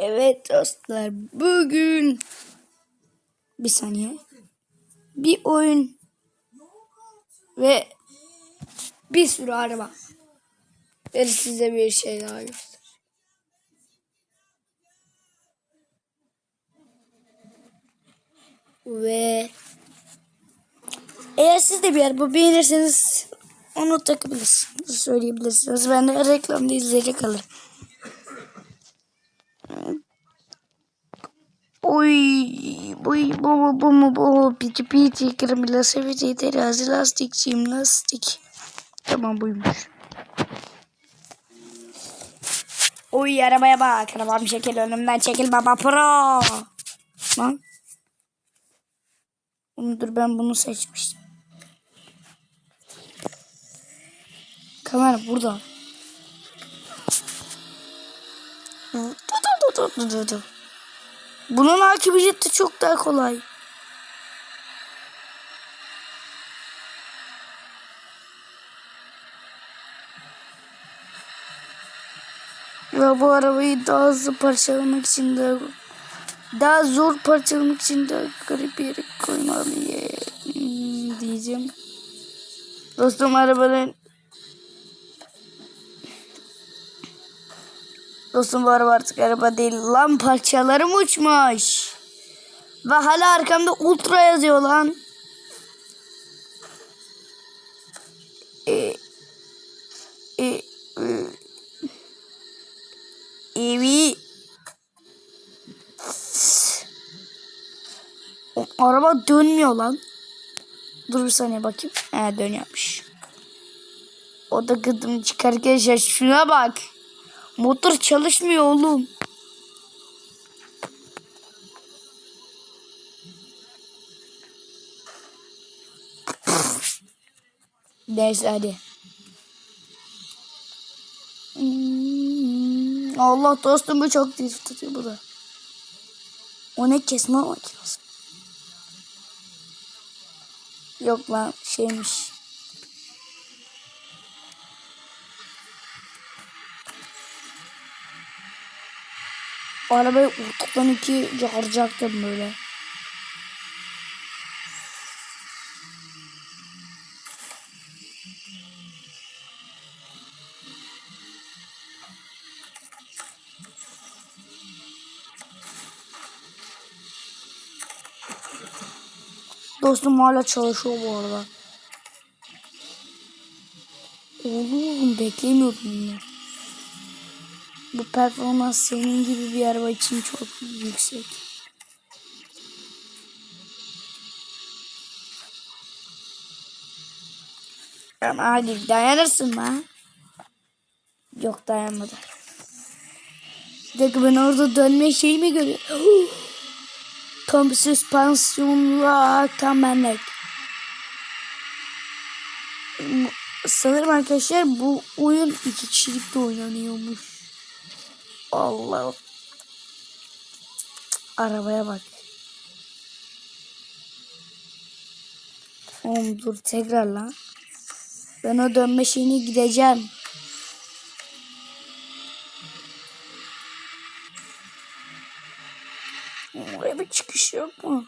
Evet dostlar bugün bir saniye bir oyun ve bir sürü araba ve size bir şey daha göster. Ve eğer siz de bir araba beğenirseniz onu takabilirsiniz, söyleyebilirsiniz. Ben de reklamda izleyecek alırım. Oy, boy, bu bu bu bu piti piti kırmızı sevici terazi lastik çim lastik. Tamam buymuş. Oy arabaya bak. Arabam çekil önümden çekil baba pro. Lan. Dur ben bunu seçmiştim. Kamera burada. Dur dur dur dur dur dur. Bunun hakimiyeti çok daha kolay. Ve bu arabayı daha hızlı parçalamak için de daha zor parçalamak için de garip bir yere koymalıyım diyeceğim. Dostum arabanın Dostum bu araba artık araba değil. Lan parçalarım uçmuş. Ve hala arkamda ultra yazıyor lan. E, e, e, evi. O, araba dönmüyor lan. Dur bir saniye bakayım. He dönüyormuş. O da gıdım çıkarken şaş- şuna bak. Motor çalışmıyor oğlum. Neyse hadi. Hmm, Allah dostum bu çok drift tutuyor bu da. O ne kesme makinesi? Yok lan şeymiş. Arabayı ortadan iki yarıcaktım böyle. Dostum hala çalışıyor bu arada. Oğlum beklemiyordum bunu. Bu performans senin gibi bir araba için çok yüksek. Ama hadi dayanırsın lan. Yok dayanmadı. Bir dakika ben orada dönme şeyi mi görüyorum? Tam süspansiyonla tam benlik. Sanırım arkadaşlar bu oyun iki kişilik de oynanıyormuş. Allah. Arabaya bak. Oğlum dur tekrar lan. Ben o dönme şeyine gideceğim. Oraya bir çıkış yok mu?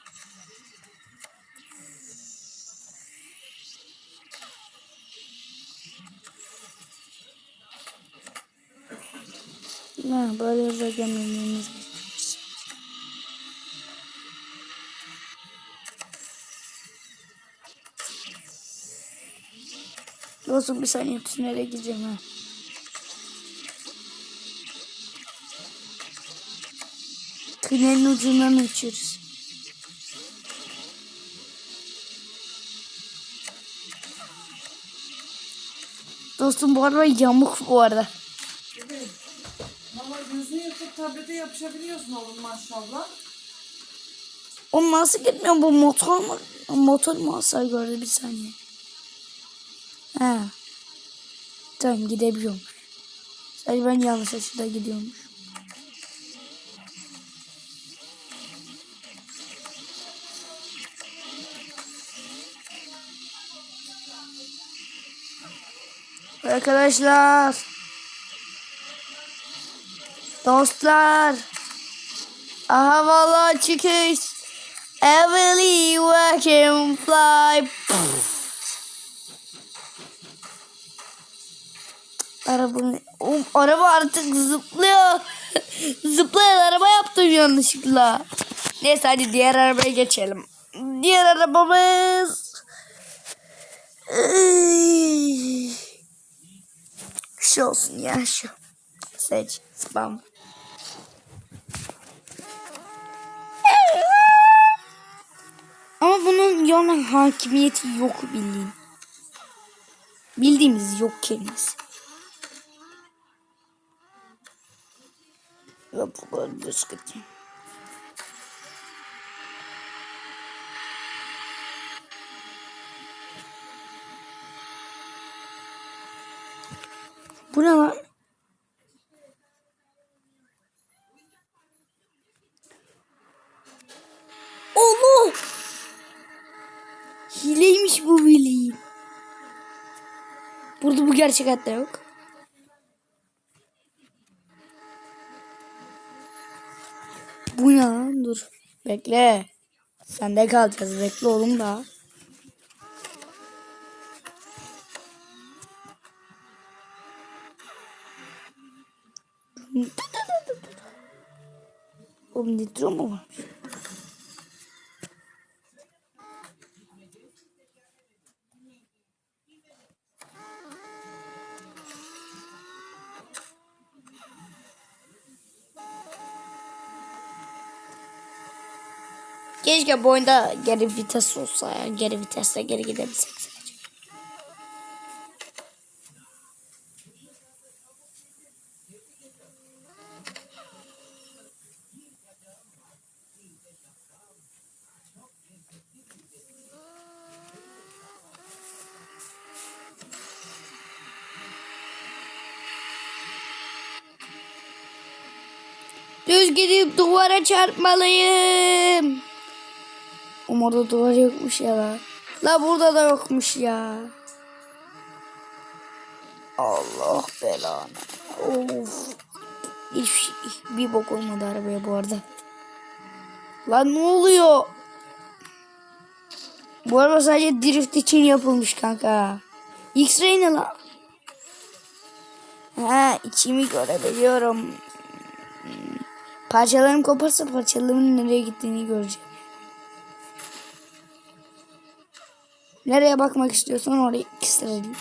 Ha, böyle hızla gömülmemiz. Dostum bir saniye tünele gireceğim ha. Tünelin ucundan uçuyoruz. Dostum bu araba yamuk bu arada. Tablete yapışabiliyorsun oğlum maşallah. O nasıl gitmiyor bu motor mu? Motor mu hasar gördü bir saniye. He. Tamam gidebiliyorum. Sadece ben yanlış açıda gidiyormuş. Arkadaşlar. Dostlar. Havalı çıkış. Everly work and fly. Araba, Oğlum, araba artık zıplıyor. Zıplayan araba yaptım yanlışlıkla. Neyse hadi diğer arabaya geçelim. Diğer arabamız... Şu olsun ya şu. Seç. Spam. Ama bunun yana hakimiyeti yok bildiğin. Bildiğimiz yok bu kadar düzgün. Bu ne lan? Allah! Hileymiş bu bileyim. Burada bu gerçek hayatta yok. Bu ne lan? Dur. Bekle. Sende kalacağız. Bekle oğlum da. Oğlum nitro mu var? Keşke bu oyunda geri vites olsa ya. Geri vitesle geri gidebilsek sadece. Düz gidip duvara çarpmalıyım. Ama orada duvar yokmuş ya la. La burada da yokmuş ya. Allah belanı. Of. Hiç, hiç- bir bok olmadı arabaya bu arada. Lan ne oluyor? Bu araba sadece drift için yapılmış kanka. X-Ray ne lan? Ha içimi görebiliyorum. Parçalarım koparsa parçalarımın nereye gittiğini göreceğim. Nereye bakmak istiyorsan oraya isterim.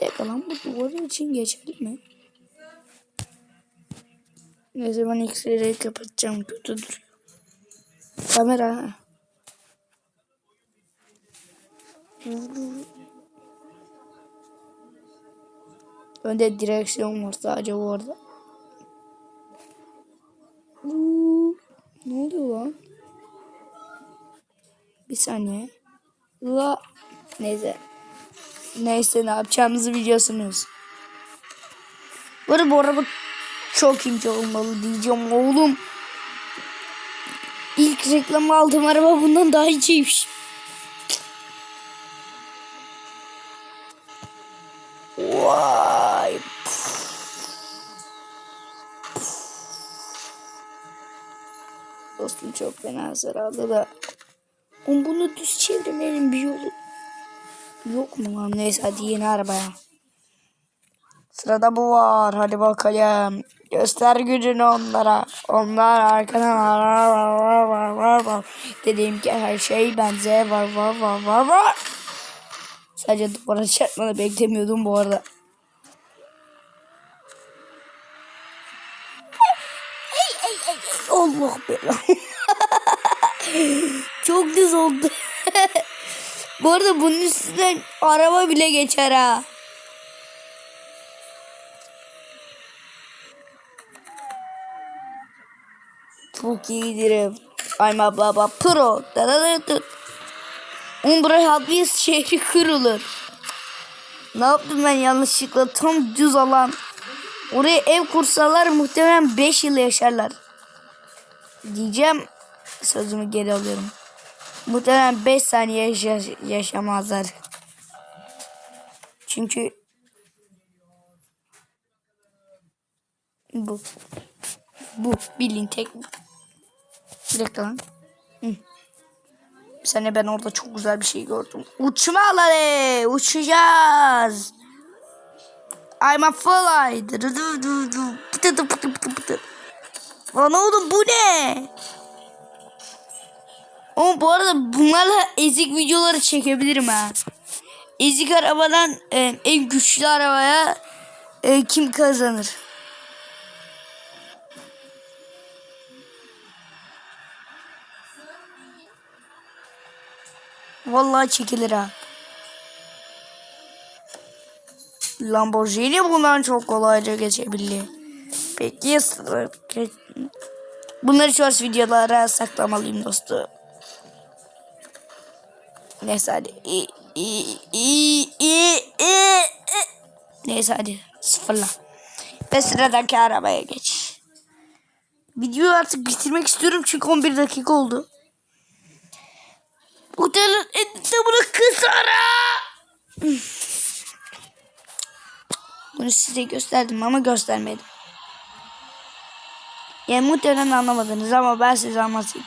Yakalan bu duvarı için geçerli mi? Ne zaman X-ray'i kapatacağım kötü duruyor. Kamera. Önde direksiyon var sadece. Uuu, Ne oluyor lan? Bir saniye. La. Neyse. Neyse ne yapacağımızı biliyorsunuz. Arada bu araba çok ince olmalı diyeceğim oğlum. İlk reklam aldığım araba bundan daha inceymiş. Vay. Dostum çok fena hasar aldı da. Bunu düz çevirmenin bir yolu yok mu lan? Neyse hadi yeni arabaya. Sırada bu var. Hadi bakalım. Göster gücünü onlara. Onlar arkadan var var var var var. Dediğim ki her şey benze var var var var var. Sadece duvara çarpmanı beklemiyordum bu arada. Allah belanı. Çok düz oldu. Bu arada bunun üstünden araba bile geçer ha. Çok iyidir. I'm a baba pro. Da da da da. Umbra Habis şehri kırılır. Ne yaptım ben yanlışlıkla tam düz alan. Oraya ev kursalar muhtemelen 5 yıl yaşarlar. Diyeceğim sözümü geri alıyorum. Muhtemelen 5 saniye yaşa- yaşamazlar. Çünkü bu. Bu bilin tek. Bir dakika lan. Saniye ben orada çok güzel bir şey gördüm. Uçma alanı. Uçacağız. I'm a fly. Lan oğlum bu ne? Oğlum bu arada bunlarla ezik videoları çekebilirim ha. Ezik arabadan e, en güçlü arabaya e, kim kazanır? Vallahi çekilir ha. Lamborghini bundan çok kolayca geçebilir. Peki sıra- Bunları shorts videolara saklamalıyım dostum. Neyse hadi. İ, i, i, i, i. Neyse hadi sıfırla. Ve sıradaki arabaya geç. Videoyu artık bitirmek istiyorum çünkü 11 dakika oldu. Otelin etrafını kısara. Bunu size gösterdim ama göstermedim. Yani muhtemelen anlamadınız ama ben size anlatayım.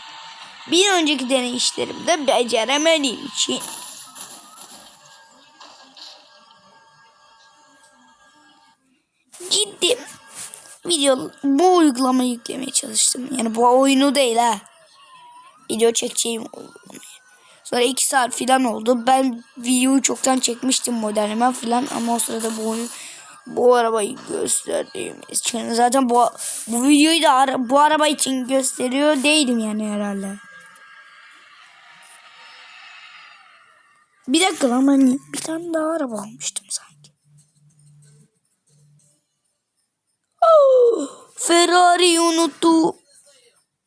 Bir önceki deneyişlerimde beceremediğim için gittim. Video bu uygulamayı yüklemeye çalıştım. Yani bu oyunu değil ha. Video çekeceğim uygulamayı. Sonra iki saat falan oldu. Ben videoyu çoktan çekmiştim modelime falan ama o sırada bu oyun bu arabayı gösterdiğimiz için zaten bu bu videoyu da ara- bu araba için gösteriyor değilim yani herhalde. Bir dakika lan ben bir tane daha araba almıştım sanki. Oh, Ferrari unuttu.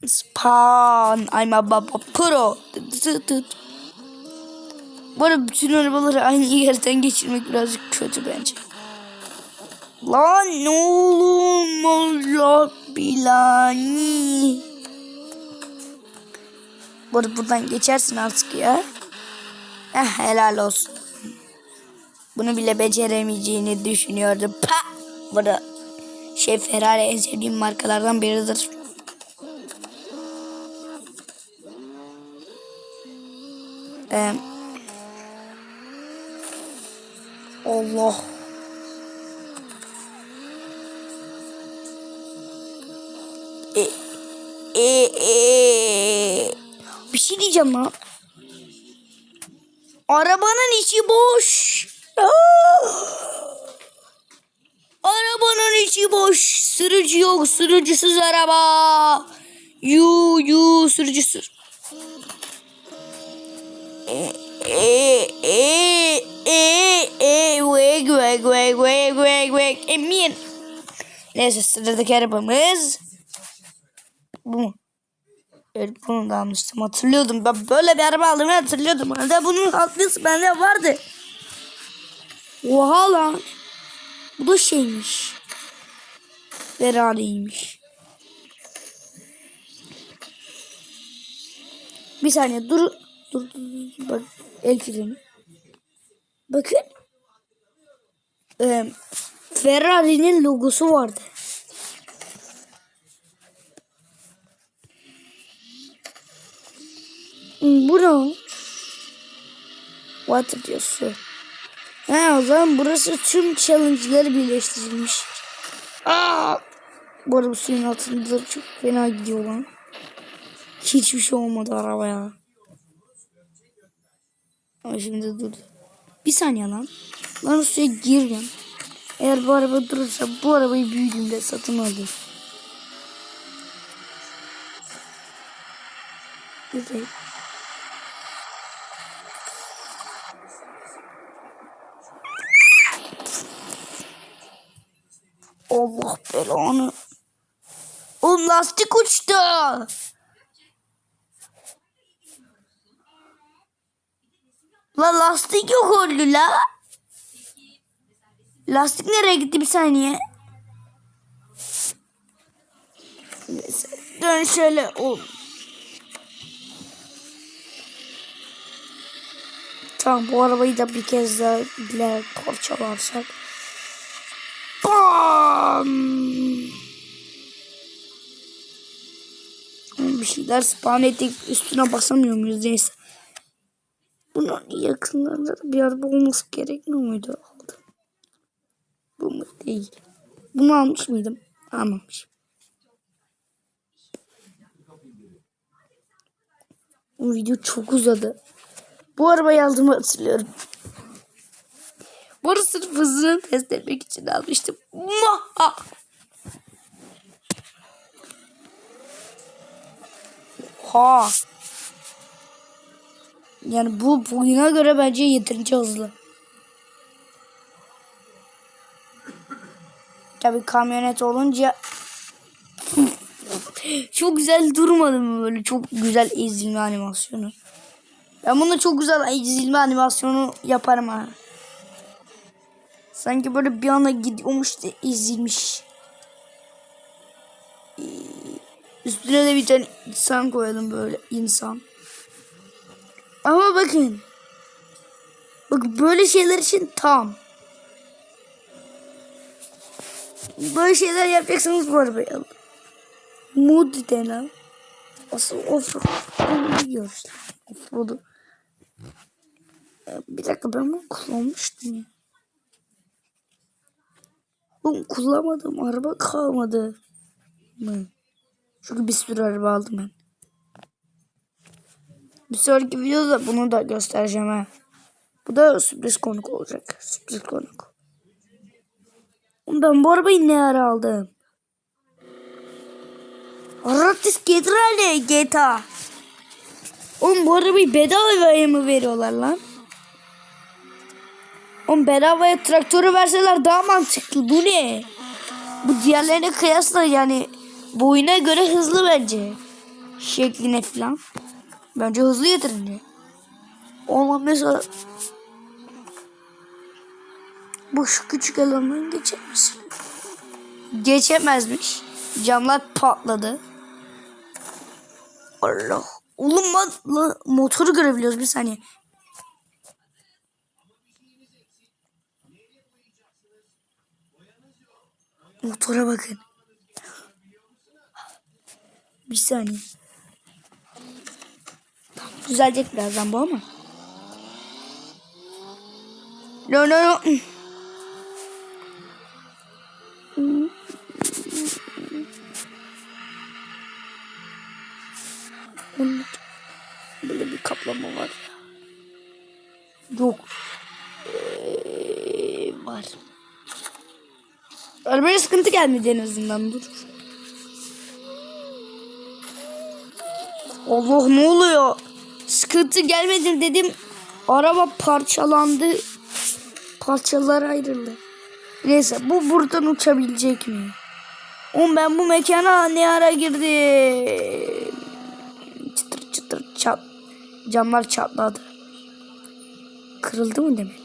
Span. I'm a baba pro. Bu arada bütün arabaları aynı yerden geçirmek birazcık kötü bence. Lan oğlum Allah bilani. Bu arada buradan geçersin artık ya. Eh helal olsun. Bunu bile beceremeyeceğini düşünüyordum. Pa! Bu arada şey Ferrari en sevdiğim markalardan biridir. Ee, Allah. E, e, e. Bir şey diyeceğim lan. Arabanın içi boş. Aa! Arabanın içi boş. Sürücü yok. Sürücüsüz araba. Yu yu sürücüsüz. E e e e e vek vek vek vek emin. Neyse sıradaki arabamız. Bu mu? Evet bunu da almıştım hatırlıyordum. Ben böyle bir araba aldığımı hatırlıyordum. Hatta bunun altlısı bende vardı. Oha lan. Bu da şeymiş. Ferrari'ymiş. Bir saniye dur. Dur dur dur. Bak el freni. Bakın. Ee, Ferrari'nin logosu vardı. Bu ne? o? Water. Ha o zaman burası tüm challenge'ları birleştirilmiş. Aa! Bu arada bu suyun altında da çok fena gidiyor lan. Hiçbir şey olmadı arabaya. Ama şimdi dur. Bir saniye lan. Lan suya gireceğim. Eğer bu araba durursa bu arabayı büyüdüğümde satın alırım. Güzel. Allah belanı. O lastik uçtu. La lastik yok oldu la. Lastik nereye gitti bir saniye? Neyse, dön şöyle ol. Tamam bu arabayı da bir kez daha bile parçalarsak. Bam! Şeyler spawn ettik. Üstüne basamıyor muyuz neyse. Bunun yakınlarında da bir araba olması gerekmiyor muydu? Aldım. Bu mu? Değil. Bunu almış mıydım? Almamışım. Bu video çok uzadı. Bu arabayı aldığımı hatırlıyorum. Bu arada sırf hızını test etmek için almıştım. Maha! Ha. Yani bu boyuna göre bence yeterince hızlı. Tabii kamyonet olunca çok güzel durmadı mı böyle çok güzel ezilme animasyonu. Ben bunda çok güzel ezilme animasyonu yaparım ha. Sanki böyle bir anda gidiyormuş da ezilmiş. Üstüne de bir tane insan koyalım böyle insan. Ama bakın. Bak böyle şeyler için tam. Böyle şeyler yapacaksanız bu arabayı alın. Mood denen. Asıl offroad. Onu biliyoruz. Offroad'u. Ee, Bir dakika ben bunu kullanmıştım ya. Oğlum kullanmadım. Araba kalmadı. Mı? Çünkü bir sürü araba aldım ben. Bir sonraki videoda bunu da göstereceğim ha. Bu da sürpriz konuk olacak. Sürpriz konuk. Ben bu arabayı ne ara aldım? Aratis Getrale GTA. Oğlum bu arabayı bedavaya mı veriyorlar lan? Oğlum bedavaya traktörü verseler daha mantıklı. Bu ne? Bu diğerlerine kıyasla yani boyuna göre hızlı bence. Şekline falan. Bence hızlı yeterince. Oğlum mesela bu şu küçük alandan geçer misin? Geçemezmiş. Camlar patladı. Allah. Oğlum motoru görebiliyoruz bir saniye. Motora bakın. Bir saniye. Tamam, düzelecek birazdan bu ama. No no no. Böyle bir kaplama var. Yok. Ee, var. Arabaya sıkıntı gelmedi en azından dur. Allah ne oluyor? Sıkıntı gelmedi dedim. Araba parçalandı. Parçalar ayrıldı. Neyse bu buradan uçabilecek mi? Oğlum ben bu mekana ne ara girdim? Çıtır çıtır çat. Camlar çatladı. Kırıldı mı demek?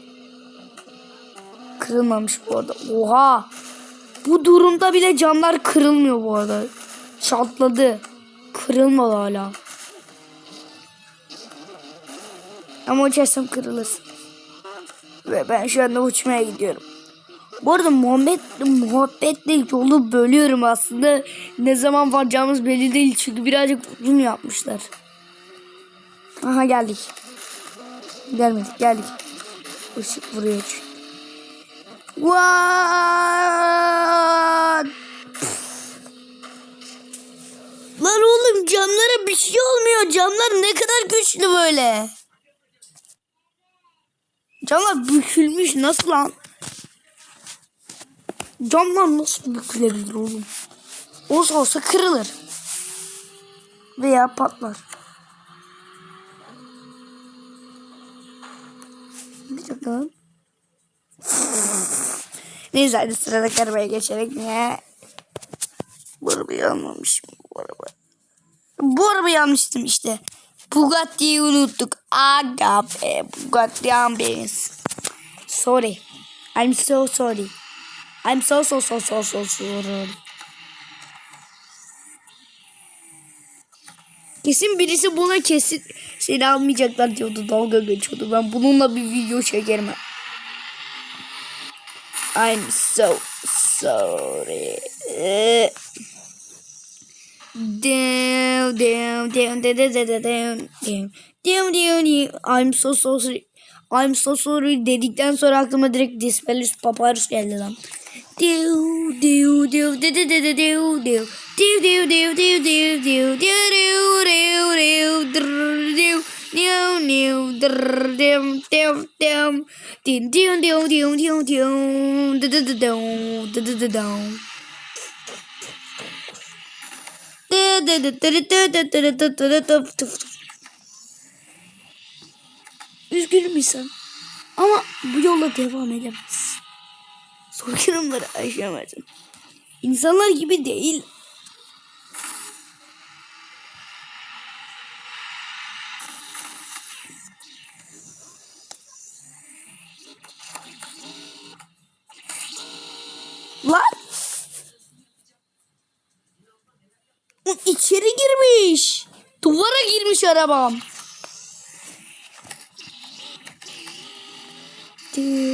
Kırılmamış bu arada. Oha! Bu durumda bile camlar kırılmıyor bu arada. Çatladı. Kırılmadı hala. Ama uçarsam kırılır. Ve ben şu anda uçmaya gidiyorum. Bu arada Muhammed, muhabbetle yolu bölüyorum aslında. Ne zaman varacağımız belli değil. Çünkü birazcık uzun yapmışlar. Aha geldik. Gelmedik geldik. Işık vuruyor çünkü. What? Lan oğlum camlara bir şey olmuyor. Camlar ne kadar güçlü böyle. Camlar bükülmüş nasıl lan? Camlar nasıl bükülebilir oğlum? Olsa olsa kırılır. Veya patlar. Bir dakika. Neyse hadi sıradaki arabaya geçerek niye? Bu arabayı almamışım bu araba. Bu arabayı almıştım işte. Bugatti'yi unuttuk. Aga be Bugatti ambulance. Sorry. I'm so sorry. I'm so so so so so sorry. Kesin birisi buna kesin seni almayacaklar diyordu dalga geçiyordu. Ben bununla bir video çekerim. I'm so sorry. Down, down, down, down, down, down, down, down, down. I'm so so sorry. I'm so sorry dedikten sonra aklıma direkt Dispelus Papyrus geldi lan. Diu diu diu diu diu diu diu diu diu diu diu diu diu diu diu diu diu diu diu Diu diu Üzgünüm insan. Ama bu yolla devam edemez. Soykırımları aşamazsın. İnsanlar gibi değil. Gitmiş arabam. Dü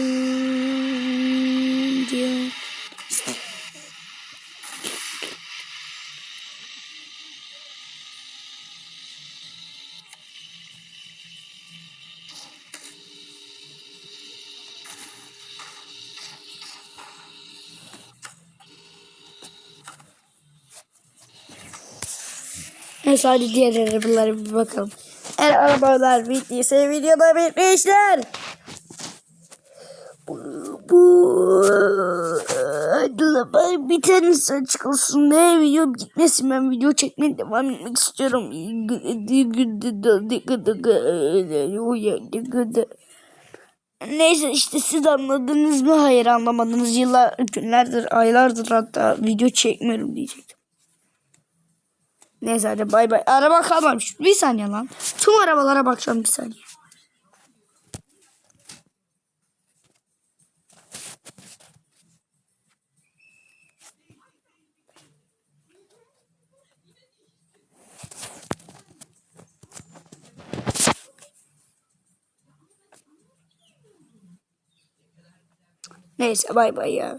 Neyse hadi diğer arabalara bir bakalım. Eğer arabalar bittiyse videoda bitmişler. Bu, bu bari bir tanesi açık olsun ne video gitmesin ben video çekmeye devam etmek istiyorum. Neyse işte siz anladınız mı? Hayır anlamadınız. Yıllar, günlerdir, aylardır hatta video çekmiyorum diyecektim. Neyse hadi bay bay. Araba kalmamış. Bir saniye lan. Tüm arabalara bakacağım bir saniye. Neyse bay bay ya.